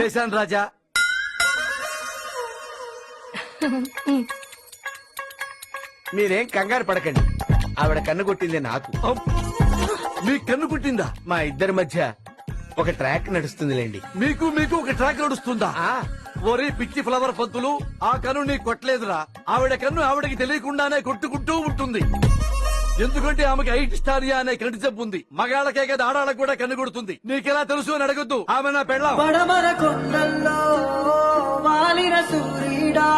చేశాను రాజా. మీరేం కంగారు పడకండి. ఆవిడ కన్ను కొట్టింది నాకు. మీ కన్ను పుట్టిందా మా ఇద్దరి మధ్య ఒక ట్రాక్ నడుస్తుందిలేండి. మీకు మీకు ఒక ట్రాక్ నడుస్తుందా? ఒరే పిచ్చి ఫ్లవర్ పంతులు ఆ కన్ను నీ కొట్టలేదురా. ఆవిడ కన్ను ఆవిడకి తెలియకుండానే కొట్టుకుంటూ ఉంటుంది. ఎందుకంటే ఆమెకి ఐట్ స్టారియా అనే కంటి జబ్బు ఉంది. మగాళ్ళకే కదా ఆడాళ్ళకు కూడా కన్ను కొడుతుంది. నీకెలా తెలుసు అని అడగొద్దు. ఆమె నా పెళ్ళాం. పడమర కొండల్లో వాలిన సూర్యుడా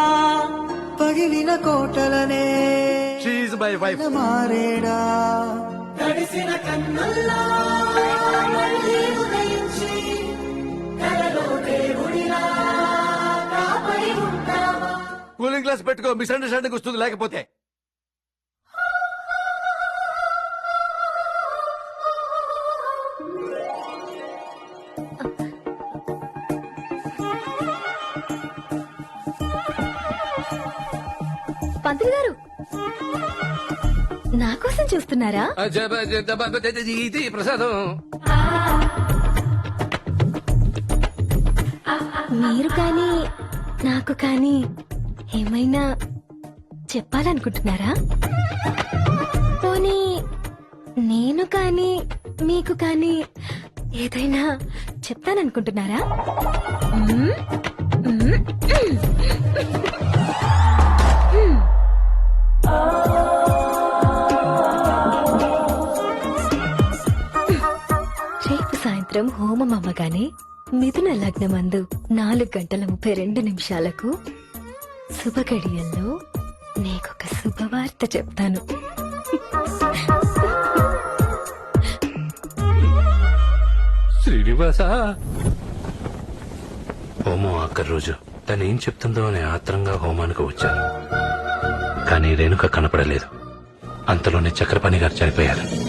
పగిలిన కోటలనే షీఈ్ మై వైఫ్ మారేడా. తడిసిన కన్నుల్లో మళ్ళీ ఉదయించి కలలో దేవుడిలా కాపరి ఉంటావా? కూలింగ్ గ్లాస్ పెట్టుకో మిస్అండర్స్టాండింగ్ వస్తుంది లేకపోతే. పంతులు గారు. నా కోసం చూస్తున్నారా? ఇది ప్రసాదం. మీరు కానీ నాకు కానీ ఏమైనా చెప్పాలనుకుంటున్నారా? పోనీ నేను కానీ మీకు కానీ ఏదైనా చెప్తాననుకుంటున్నారా? సాయంత్రం హోమం అవ్వగానే మిథున లగ్నమందు నాలుగు గంటల ముప్పై రెండు నిమిషాలకు శుభగడియల్లో నీకొక శుభవార్త చెప్తాను. శ్రీనివాస! హోమం ఆఖరి రోజు. తను ఏం చెప్తుందో అని ఆత్రంగా హోమానికి వచ్చాను. కానీ రేణుక కనపడలేదు. అంతలోనే చక్రపాణి గారు చనిపోయారు.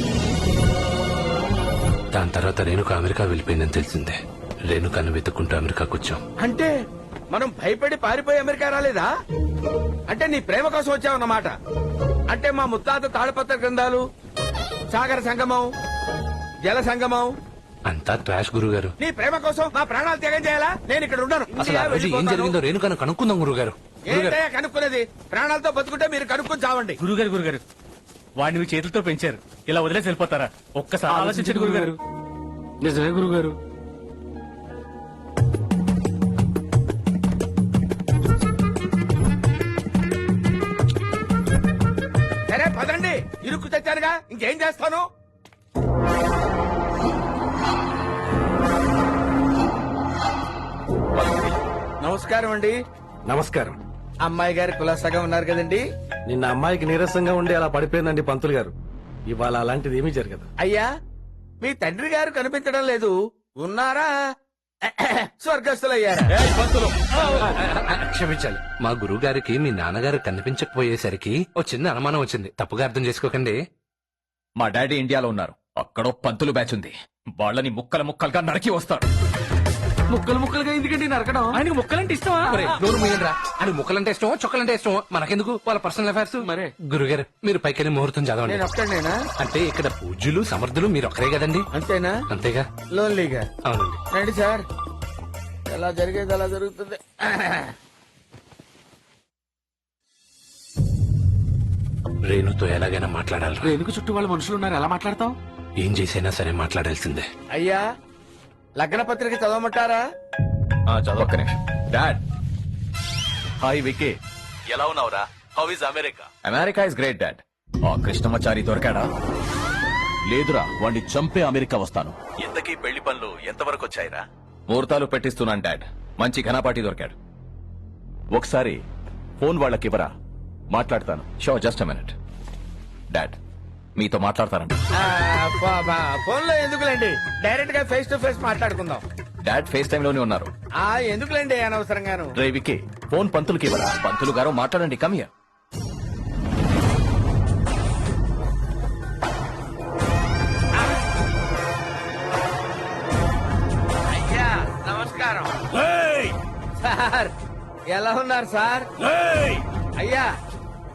దాని తర్వాత రేణుక అమెరికా వెళ్ళిపోయిందని తెలిసిందే. రేణుకను వెతుక్కుంటూ అమెరికాకు వచ్చాం. అంటే మనం భయపడి పారిపోయి అమెరికా రాలేదా? అంటే నీ ప్రేమ కోసం వచ్చావన్నమాట. అంటే మా ముత్తాత తాళపత్ర గ్రంథాలు సాగర సంగమం జల సంగమం. అంతా ట్రాష్ గురుగారు. నీ ప్రేమ కోసం నా ప్రాణాలు త్యాగం చేయాలా? నేను ఇక్కడ ఉండను అసలు ఆ రోజు ఏం జరిగిందో రేణుకను కనుక్కుందాం గురుగారు. గురుగారు. ఏంటయ్యా కనుక్కునేది? ప్రాణాలతో బతుకుంటే మీరు కనుక్కొని చావండి. గురుగారు గురుగారు. వాడిని మీ చేతులతో పెంచారు. ఇలా వదిలేసి వెళ్ళిపోతారా? ఒక్కసారి ఆలోచించండి గురుగారు నిజమే గురుగారు. సరే పదండి. ఇరుక్కు తెచ్చానుగా. ఇంకేం చేస్తాను? నమస్కారం అండి. నమస్కారం. అమ్మాయి గారి కులాసాగా ఉన్నారు కదండి. నిన్న అమ్మాయికి నీరసంగా ఉండి అలా పడిపోయిందండి పంతులు గారు. ఇవాళ అలాంటిది ఏమీ జరగదు. అయ్యా మీ తండ్రి గారు కనిపించడం లేదు. ఉన్నారా? స్వర్గస్థులయ్యారా? క్షమించాలి. మా గురుగారికి మీ నాన్నగారు కనిపించకపోయేసరికి ఓ చిన్న అనుమానం వచ్చింది. తప్పుగా అర్థం చేసుకోకండి. మా డాడీ ఇండియాలో ఉన్నారు. అక్కడో పంతులు బ్యాచ్ ఉంది. వాళ్ళని ముక్కలు ముక్కలుగా నరికి వస్తారు. ముక్కలు ముక్కలుగా ఎందుకండి నరకడం? ఆయనకి ముక్కలంటే ఇష్టమా? నోరు మూయండిరా. అని ముక్కలంటే ఇష్టమో చొక్కలంటే ఇష్టమో మనకెందుకు వాళ్ళ పర్సనల్ అఫైర్స్ మరే. గురుగారు మీరు పైకెళ్ళి ముహూర్తం చదవండి. నేను ఒక్కడేనా అంటే ఇక్కడ పూజ్యులు సమర్థులు మీరు ఒక్కరే కదండి? అంతేనా? అంతేగా? లోన్లీగా అవునండి. రండి సార్. ఎలా జరిగేది అలా జరుగుతుంది. రేణుతో ఎలాగైనా మాట్లాడాలి ఎందుకు చుట్టూ వాళ్ళ మనుషులు ఉన్నారు ఎలా మాట్లాడతావు? ఏం చేసైనా సరే మాట్లాడాల్సిందే. అయ్యా లగ్న పత్రిక చదవమంటారా? చదవక్క నిమిషం. డాడ్. హాయ్ విక్కీ. ఎలా ఉన్నావురా? How is America America is great dad. ఆ కృష్ణమాచారి దొరికాడా? లేదురా వాణ్ణి చంపే అమెరికా వస్తాను. ఇంతకీ పెళ్ళి పనులు ఎంతవరకు వచ్చాయిరా? ముహూర్తాలు పెట్టిస్తున్నాను డాడ్. మంచి ఘనపాటి దొరికాడు. ఒకసారి ఫోన్ వాళ్ళకి ఇవ్వరా మాట్లాడతాను. So just minute. డాడ్. మీతో మాట్లాడతానంట ఫోన్లో ఎందుకులేండి? డైరెక్ట్గా ఫేస్ టు ఫేస్ మాట్లాడుకుందాం. డాడ్ ఫేస్ టైమ్లోనే ఉన్నారు. ఆ ఎందుకులేండి అనవసరంగాను? రే విక్కీ ఫోన్ పంతులకి ఇవ్వరా? పంతులు గారు మాట్లాడండి కమియా అయ్యా నమస్కారం. సార్ ఎలా ఉన్నారు సార్? అయ్యా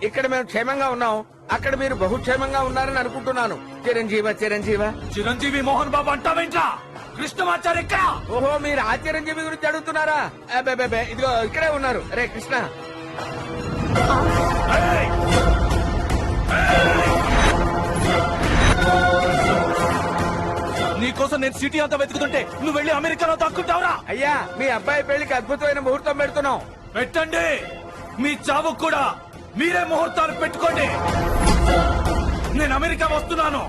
ఇక్కడ మేము క్షేమంగా ఉన్నాం. అక్కడ మీరు బహుక్షేమంగా ఉన్నారని అనుకుంటున్నాను. చిరంజీవ చిరంజీవ. చిరంజీవి మోహన్ బాబు అంటావేంట్రా కృష్ణమాచారి ఎక్కడ? ఓహో మీరు ఆశ్చర్యజీవి గురించి అడుగుతున్నారా? అబ్బే ఇదిగో ఇక్కడే ఉన్నారు. రే కృష్ణ. నీకోసం నేను సిటీ అంతా వెతుకుతుంటే నువ్వు వెళ్ళి అమెరికాలో దక్కుంటావురా? అయ్యా మీ అబ్బాయి పెళ్ళికి అద్భుతమైన ముహూర్తం పెడుతున్నాం. పెట్టండి. మీ చావు కూడా మీరే ముహూర్తాలు పెట్టుకోండి. అమెరికా వస్తున్నాను.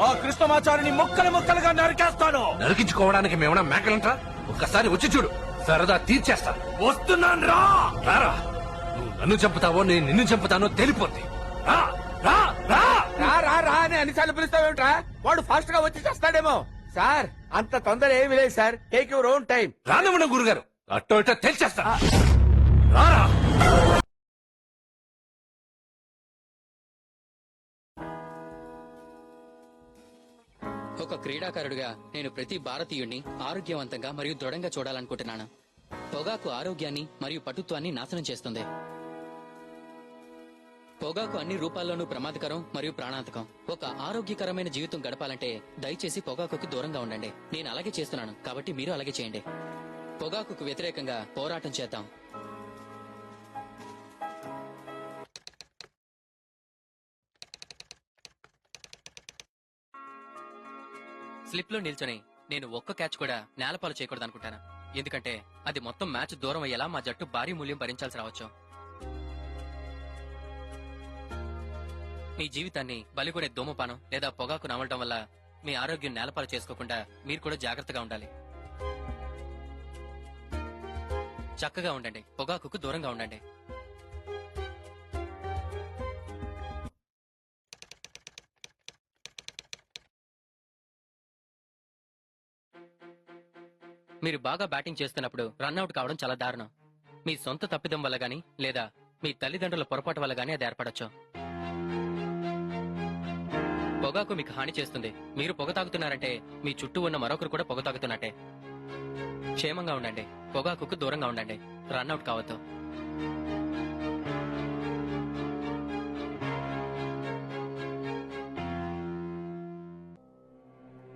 ఆ కృష్ణమాచారిని ముక్కలు ముక్కలుగా నరికేస్తాను. నరికించుకోవడానికి మేమన్నా మేకలంటా ఒక్కసారి వచ్చి చూడు. సరదా తీర్చేస్తా. వస్తున్నాను రా! రారా. నువ్వు నన్ను చంపుతావో నేను నిన్ను చంపుతానో తెలిపోద్ది. రా రా రా! రా రా రా అని అన్నిసార్లు పిలుస్తావేమిట్రా? వాడు ఫాస్ట్గా వచ్చి చేస్తాడేమో. సార్ అంత తొందర ఏమీ లేదు sir. Take your own time రానివ్వడం గురుగారు. అట్టో ఇట్టో తెలిచేస్తా రారా. ఒక క్రీడాకారుడిగా నేను ప్రతి భారతీయుణ్ణి ఆరోగ్యవంతంగా మరియు దృఢంగా చూడాలనుకుంటున్నాను. పొగాకు ఆరోగ్యాన్ని మరియు పటుత్వాన్ని నాశనం చేస్తుంది. పొగాకు అన్ని రూపాల్లోనూ ప్రమాదకరం మరియు ప్రాణాంతకం. ఒక ఆరోగ్యకరమైన జీవితం గడపాలంటే దయచేసి పొగాకుకి దూరంగా ఉండండి. నేను అలాగే చేస్తున్నాను. కాబట్టి మీరు అలాగే చేయండి. పొగాకుకు వ్యతిరేకంగా పోరాటం చేద్దాం. స్లిప్లో నిల్చొని నేను ఒక్క క్యాచ్ కూడా నేలపాలు చేయకూడదు అనుకుంటాను ఎందుకంటే అది మొత్తం మ్యాచ్ దూరం అయ్యేలా మా జట్టు భారీ మూల్యం భరించాల్సి రావచ్చు. మీ జీవితాన్ని బలిగొనే ధూమపానం లేదా పొగాకు నమలటం వల్ల మీ ఆరోగ్యం నేలపాలు చేసుకోకుండా మీరు కూడా జాగ్రత్తగా ఉండాలి. చక్కగా ఉండండి. పొగాకుకు దూరంగా ఉండండి. మీరు బాగా బ్యాటింగ్ చేస్తున్నప్పుడు రన్అట్ కావడం చాలా దారుణం. మీ సొంత తప్పిదం వల్ల గాని లేదా మీ తల్లిదండ్రుల పొరపాటు వల్ల గాని అది ఏర్పడచ్చు. పొగాకు మీకు హాని చేస్తుంది. మీరు పొగ తాగుతున్నారంటే మీ చుట్టూ ఉన్న మరొకరు కూడా పొగ తాగుతున్నట్టే. క్షేమంగా ఉండండి. పొగాకుకు దూరంగా ఉండండి. రన్అట్ కావద్దు.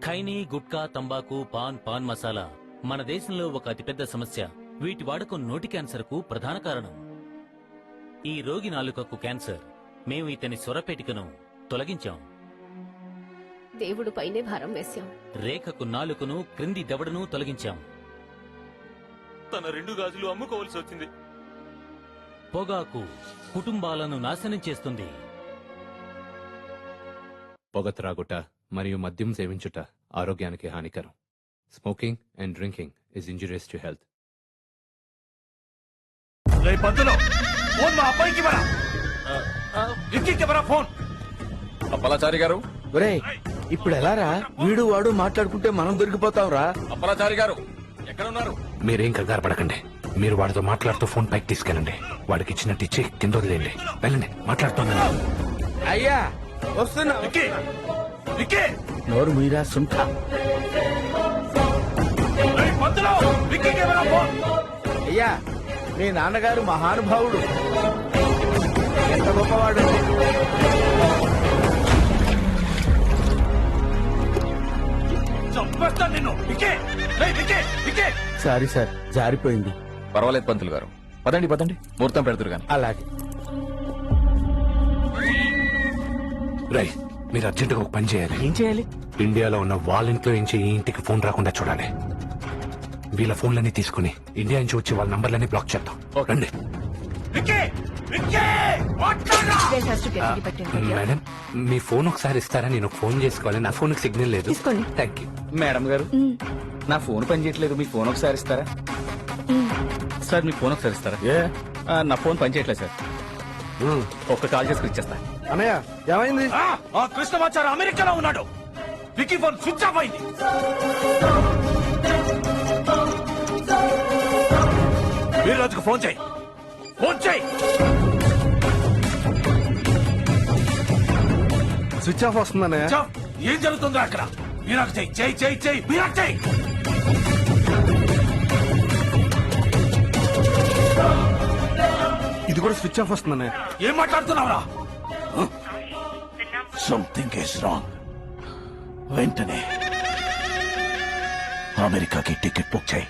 ఖైనీ గుట్కా తంబాకు పాన్ పాన్ మసాలా. మన దేశంలో ఒక అతిపెద్ద సమస్య. వీటి వాడకం నోటి క్యాన్సర్కు ప్రధాన కారణం. ఈ రోగి నాలుకకు క్యాన్సర్. మేము ఇతని స్వరపేటికను తొలగించాం. దేవుడు పైనే భారం వేశాం. రేఖకు నాలుకను క్రింది దవడను తొలగించాం. తన రెండు గాజులు అమ్ముకోవాల్సి వచ్చింది. పొగాకు కుటుంబాలను నాశనం చేస్తుంది. పొగ త్రాగుట మరియు మద్యం సేవించుట ఆరోగ్యానికి హానికరం. Smoking and drinking is injurious to health రే పంతులు ఫోన్ మా అబ్బాయికి ఇవ్వరా? విక్కీకి ఇవ్వరా ఫోన్? అప్పలాచారి గారు? ఒరే ఇప్పుడు ఎలా రా వీడు వాడు మాట్లాడుకుంటే మనం దొరికిపోతాం రా అప్పలాచారి గారు ఎక్కడ ఉన్నారు మీరేం కంగారు పడకండి. మీరు వాడితో మాట్లాడుతూ ఫోన్ పైకి తీసుకెళ్ళండి. వాడికి ఇచ్చినట్టు ఇచ్చి కింద వదిలేయండి. వెళ్ళండి మాట్లాడుతున్నాను అయ్యా వస్తున్నా. విక్కీ విక్కీ. నోరు మీరా సుంఠ. అయ్యా మీ నాన్నగారు మహానుభావుడు. ఎంత గొప్పవాడు. సారీ సార్ జారిపోయింది. పర్వాలేదు పంతులు గారు. పదండి పదండి. ముహూర్తం పెడుతురు గాని. అలాగే. రై మీరు అర్జెంటుగా ఒక పని చేయాలి. ఏం చేయాలి? ఇండియాలో ఉన్న వాళ్ళ ఇంట్లో నుంచి ఈ ఇంటికి ఫోన్ రాకుండా చూడాలి. వీళ్ళ ఫోన్లన్నీ తీసుకుని ఇండియా నుంచి వచ్చి వాళ్ళ నంబర్లన్నీ బ్లాక్ చేద్దాం. రండి. విక్కీ! విక్కీ! మాట్లాడరా! మేడం మీ ఫోన్ ఒకసారి ఇస్తారా? నేను ఫోన్ చేసుకోవాలి. నా ఫోన్ సిగ్నల్ లేదు. తీసుకోండి. థ్యాంక్ యూ మేడం గారు నా ఫోన్ పని చేయట్లేదు. మీ ఫోన్ ఒకసారి ఇస్తారా? సార్ మీ ఫోన్ ఒకసారి ఇస్తారా? ఆ, నా ఫోన్ పని చేయట్లేదు సార్. ఒక్క కాల్ చేసుకుని ఇచ్చేస్తా అన్నయ్య ఏమైంది? కృష్ణమాచారి అమెరికాలో ఉన్నాడు. విక్కీ ఫోన్ స్విచ్ ఆఫ్ అయింది. వీర్రాజుకు ఫోన్ చేయి. ఫోన్ చేయి. స్విచ్ ఆఫ్ వస్తుంది అన్నయ్య చాప్, ఏం జరుగుతుందో అక్కడ? మీరాకు చెయ్యి చెయ్యి చెయ్యి చెయ్యి మీరాకు చెయ్యి ఇది కూడా స్విచ్ ఆఫ్ వస్తుంది అన్నయ్య ఏం మాట్లాడుతున్నావురా? సంథింగ్ ఇస్ రాంగ్ వెంటనే అమెరికాకి టికెట్ బుక్ చేయి.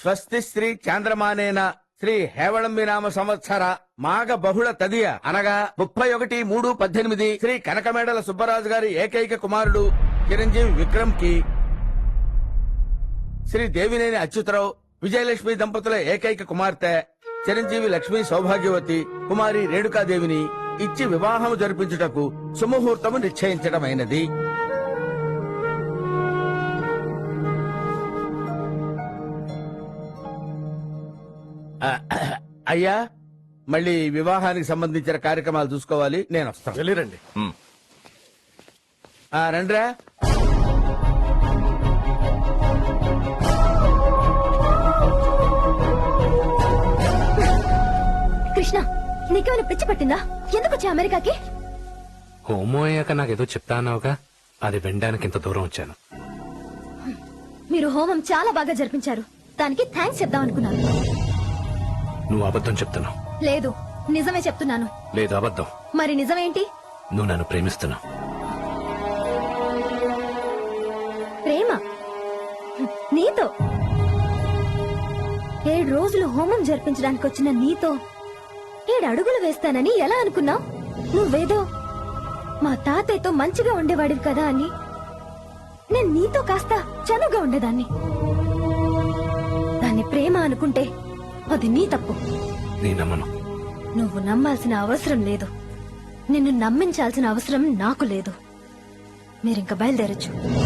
స్వస్తి శ్రీ చాంద్రమానేన శ్రీ హేవళంబి నామ సంవత్సర మాఘ బహుళ తదియ అనగా ముప్పై ఒకటి మూడు పద్దెనిమిది శ్రీ కనకమేడల సుబ్బరాజు గారి ఏకైక కుమారుడు చిరంజీవి విక్రమ్కి. శ్రీ దేవినేని అచ్యుతరావు విజయలక్ష్మి దంపతుల ఏకైక కుమార్తె చిరంజీవి లక్ష్మీ సౌభాగ్యవతి కుమారి రేణుకాదేవిని ఇచ్చి వివాహం జరిపించుటకు సుముహూర్తము నిశ్చయించడమైనది అయ్యా మళ్ళీ వివాహానికి సంబంధించిన కార్యక్రమాలు చూసుకోవాలి నేను వస్తాను. వెళ్ళిరండి. ఆ, రండిరా. కృష్ణ నీకేమైనా పిచ్చి పట్టిందా? ఎందుకు వచ్చా అమెరికాకి? హోమో అయ్యాక నాకేదో చెప్తా అన్నావుగా అది వినడానికి ఇంత దూరం వచ్చాను. మీరు హోమం చాలా బాగా జరిపించారు. దానికి థ్యాంక్స్ చెప్దాం అనుకున్నాను. నువ్వు అబద్ధం చెప్తున్నావు. లేదు నిజమే చెప్తున్నాను. లేదు అబద్ధం. మరి నిజమేంటి? నువ్వు నన్ను ప్రేమిస్తున్నావు ప్రేమ? నీతో? ఏడు రోజులు హోమం జరిపించడానికి వచ్చిన నీతో ఏడు అడుగులు వేస్తానని ఎలా అనుకున్నావు? నువ్వేదో మా తాతయ్యతో మంచిగా ఉండేవాడివి కదా అని. నేను నీతో కాస్త చనువుగా ఉండేదాన్ని. దాన్ని ప్రేమ అనుకుంటే అది నీ తప్పు. నమ్మను. నువ్వు నమ్మాల్సిన అవసరం లేదు. నిన్ను నమ్మించాల్సిన అవసరం నాకు లేదు. మీరింక బయలుదేరచ్చు.